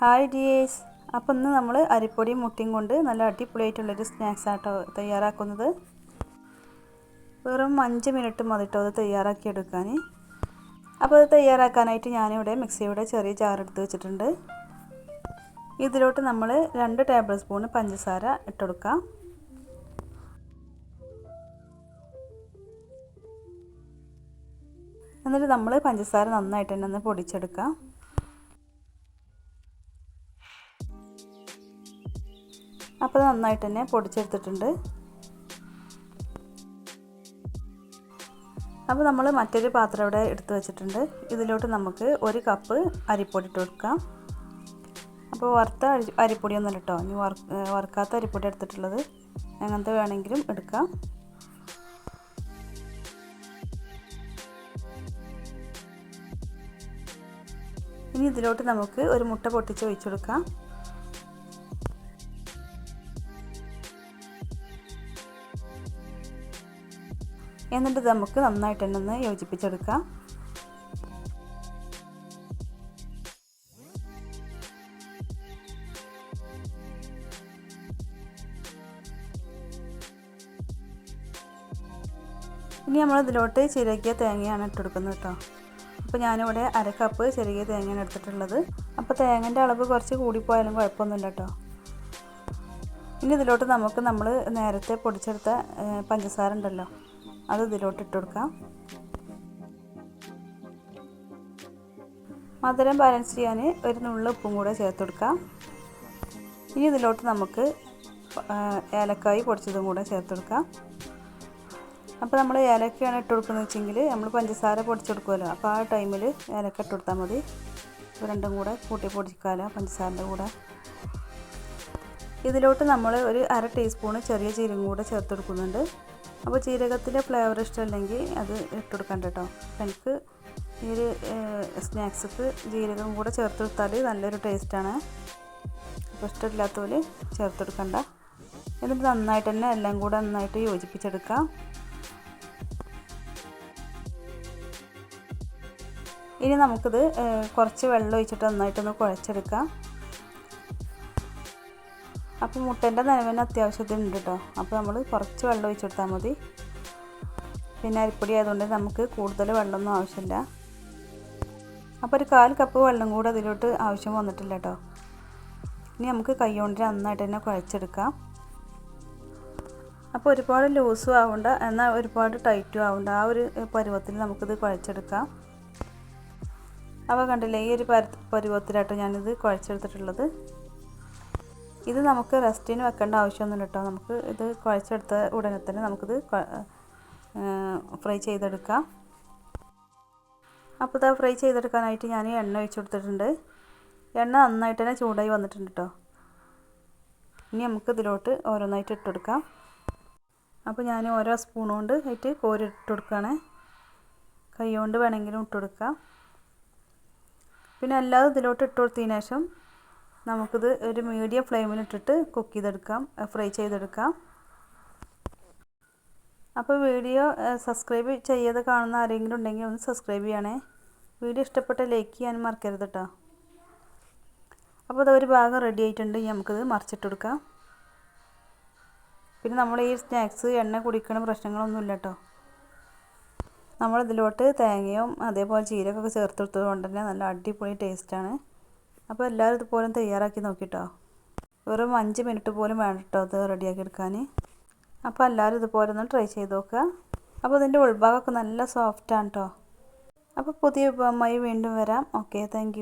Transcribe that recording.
Hi dears. അപ്പം ഇന്ന് നമ്മൾ അരിപ്പൊടിയും മുട്ടയും കൊണ്ട് നല്ല അടിപൊളിയായിട്ടുള്ളൊരു സ്നാക്സ് ആട്ടോ തയ്യാറാക്കുന്നത്. വെറും അഞ്ച് മിനിറ്റ് മതിട്ടോ അത് തയ്യാറാക്കി എടുക്കാൻ അപ്പോൾ അത് തയ്യാറാക്കാനായിട്ട് ഞാനിവിടെ മിക്സിയുടെ ചെറിയ ജാർ എടുത്ത് വെച്ചിട്ടുണ്ട്. ഇതിലോട്ട് നമ്മൾ രണ്ട് ടേബിൾ സ്പൂൺ പഞ്ചസാര ഇട്ടെടുക്കാം. എന്നിട്ട് നമ്മൾ പഞ്ചസാര നന്നായിട്ട് തന്നെ ഒന്ന് പൊടിച്ചെടുക്കാം. അപ്പോൾ നന്നായിട്ട് തന്നെ പൊടിച്ചെടുത്തിട്ടുണ്ട്. അപ്പോൾ നമ്മൾ മറ്റൊരു പാത്രം ഇവിടെ എടുത്തു വെച്ചിട്ടുണ്ട്. ഇതിലോട്ട് നമുക്ക് ഒരു കപ്പ് അരിപ്പൊടി ഇട്ട് കൊടുക്കാം. അപ്പോൾ വറുത്ത അരിപ്പൊടിയൊന്നും കേട്ടോ ഇനി വറുക്കാത്ത അരിപ്പൊടി എടുത്തിട്ടുള്ളത് അങ്ങനത്തെ വേണമെങ്കിലും എടുക്കാം. ഇനി ഇതിലോട്ട് നമുക്ക് ഒരു മുട്ട പൊട്ടിച്ച് ഒഴിച്ചു കൊടുക്കാം. എന്നിട്ട് നമുക്ക് നന്നായിട്ട് തന്നെ ഒന്ന് യോജിപ്പിച്ചെടുക്കാം. ഇനി നമ്മൾ ഇതിലോട്ട് ചിരകിയ തേങ്ങയാണ് ഇട്ടെടുക്കുന്നത് കേട്ടോ. അപ്പോൾ ഞാനിവിടെ അര കപ്പ് ചെറിയ തേങ്ങയാണ് എടുത്തിട്ടുള്ളത്. അപ്പോൾ തേങ്ങന്റെ അളവ് കുറച്ച് കൂടിപ്പോയാലും കുഴപ്പമൊന്നുമില്ല കേട്ടോ. ഇനി ഇതിലോട്ട് നമുക്ക് നമ്മൾ നേരത്തെ പൊടിച്ചെടുത്ത പഞ്ചസാര ഉണ്ടല്ലോ. അത് ഇതിലോട്ട് ഇട്ട് കൊടുക്കാം. മധുരം ബാലൻസ് ചെയ്യാൻ ഒരു നുള്ള ഉപ്പും കൂടെ ചേർത്ത് കൊടുക്കാം. ഇനി ഇതിലോട്ട് നമുക്ക് ഏലക്കായി പൊടിച്ചതും കൂടെ ചേർത്ത് കൊടുക്കാം. അപ്പോൾ നമ്മൾ ഏലക്കയാണ് ഇട്ട് കൊടുക്കുന്നത് വെച്ചെങ്കിൽ നമ്മൾ പഞ്ചസാര പൊടിച്ചെടുക്കുമല്ലോ അപ്പോൾ ആ ടൈമിൽ ഏലക്ക ഇട്ട് കൊടുത്താൽ മതി. രണ്ടും കൂടെ കൂട്ടി പൊടിക്കാലോ പഞ്ചസാരന്റെ കൂടെ. ഇതിലോട്ട് നമ്മൾ ഒരു അര ടീസ്പൂണ് ചെറിയ ജീരകം കൂടെ ചേർത്ത് കൊടുക്കുന്നുണ്ട്. അപ്പോൾ ജീരകത്തിന്റെ ഫ്ലേവർ ഇഷ്ടമല്ലെങ്കിൽ അത് ഇട്ട് കൊടുക്കണ്ട കേട്ടോ. അപ്പം എനിക്ക് ഈ ഒരു സ്നാക്സ്ക്ക് ജീരകം കൂടെ ചേർത്ത് കൊടുത്താൽ നല്ലൊരു ടേസ്റ്റാണ്. അപ്പോൾ പോലെ ചേർത്ത് കൊടുക്കണ്ട. എന്നിട്ട് നന്നായിട്ട് തന്നെ എല്ലാം കൂടെ നന്നായിട്ട് യോജിപ്പിച്ചെടുക്കാം. ഇനി നമുക്കിത് കുറച്ച് വെള്ളം ഒഴിച്ചിട്ട് നന്നായിട്ടൊന്ന് കുഴച്ചെടുക്കാം. അപ്പോൾ മുട്ടേന്റെ നനവിന് അത്യാവശ്യത്തിനുണ്ട് കേട്ടോ അപ്പോൾ നമ്മൾ കുറച്ച് വെള്ളം ഒഴിച്ചെടുത്താൽ മതി. പിന്നെ അരിപ്പൊടി ആയതുകൊണ്ട് നമുക്ക് കൂടുതൽ വെള്ളമൊന്നും ആവശ്യമില്ല. അപ്പോൾ ഒരു കാൽ കപ്പ് വെള്ളം കൂടെ അതിലോട്ട് ആവശ്യം വന്നിട്ടില്ല കേട്ടോ ഇനി നമുക്ക് കൈകൊണ്ട് നന്നായിട്ട് തന്നെ കുഴച്ചെടുക്കാം. അപ്പോൾ ഒരുപാട് ലൂസും ആവണ്ട എന്നാൽ ഒരുപാട് ടൈറ്റും ആവണ്ട. ആ ഒരു പരുവത്തിൽ നമുക്കിത് കുഴച്ചെടുക്കാം. അപ്പോൾ കണ്ടില്ലേ ഈ ഒരു പരുവത്തിലാട്ടോ ഞാനിത് കുഴച്ചെടുത്തിട്ടുള്ളത്. ഇത് നമുക്ക് റെസ്റ്റിന് വെക്കേണ്ട ആവശ്യമൊന്നുമില്ല കേട്ടോ. നമുക്ക് ഇത് കുഴച്ചെടുത്ത ഉടനെ തന്നെ നമുക്കിത് ഫ്രൈ ചെയ്തെടുക്കാം. അപ്പോൾ ഇതാ ഫ്രൈ ചെയ്തെടുക്കാനായിട്ട് ഞാൻ എണ്ണ ഒഴിച്ച് കൊടുത്തിട്ടുണ്ട്. എണ്ണ നന്നായിട്ട് തന്നെ ചൂടായി വന്നിട്ടുണ്ട് കേട്ടോ. ഇനി നമുക്ക് ഇതിലോട്ട് ഓരോന്നായിട്ട് ഇട്ടെടുക്കാം അപ്പോൾ ഞാൻ ഓരോ സ്പൂൺ കൊണ്ട് ആയിട്ട് കോരി ഇട്ട് കൊടുക്കുകയാണ്. കൈ കൊണ്ട് വേണമെങ്കിലും ഇട്ട് കൊടുക്കാം. പിന്നെ അല്ലാതെ ഇതിലോട്ട് ഇട്ട് കൊടുത്തതിന് ശേഷം നമുക്കിത് ഒരു മീഡിയം ഫ്ലെയിമിലിട്ടിട്ട് കുക്ക് ചെയ്തെടുക്കാം ഫ്രൈ ചെയ്തെടുക്കാം. അപ്പോൾ വീഡിയോ സബ്സ്ക്രൈബ് ചെയ്യാതെ കാണുന്ന ആരെങ്കിലും ഉണ്ടെങ്കിൽ ഒന്ന് സബ്സ്ക്രൈബ് ചെയ്യണേ. വീഡിയോ ഇഷ്ടപ്പെട്ട ലൈക്ക് ചെയ്യാനും മറക്കരുത് കേട്ടോ അപ്പോൾ അത് ഒരു ഭാഗം റെഡി ആയിട്ടുണ്ട്. നമുക്കിത് മറിച്ചിട്ട് കൊടുക്കാം. പിന്നെ നമ്മൾ ഈ സ്നാക്സ് എണ്ണ കുടിക്കണ പ്രശ്നങ്ങളൊന്നും ഇല്ല കേട്ടോ നമ്മളിതിലോട്ട് തേങ്ങയും അതേപോലെ ജീരകമൊക്കെ ചേർത്തെടുത്തത് കൊണ്ട് തന്നെ നല്ല അടിപൊളി ടേസ്റ്റാണ് അപ്പോൾ എല്ലാവരും ഇതുപോലെ തയ്യാറാക്കി നോക്കിട്ടോ. വെറും അഞ്ച് മിനിറ്റ് പോലും വേണം കേട്ടോ അത് റെഡിയാക്കി എടുക്കാൻ. അപ്പോൾ എല്ലാവരും ഇതുപോലെ ഒന്ന് ട്രൈ ചെയ്ത് നോക്കുക. അപ്പോൾ ഇതിന്റെ ഉൾഭാഗമൊക്കെ നല്ല സോഫ്റ്റാണ് കേട്ടോ അപ്പോൾ പുതിയ വിഭവമായി വീണ്ടും വരാം. Okay thank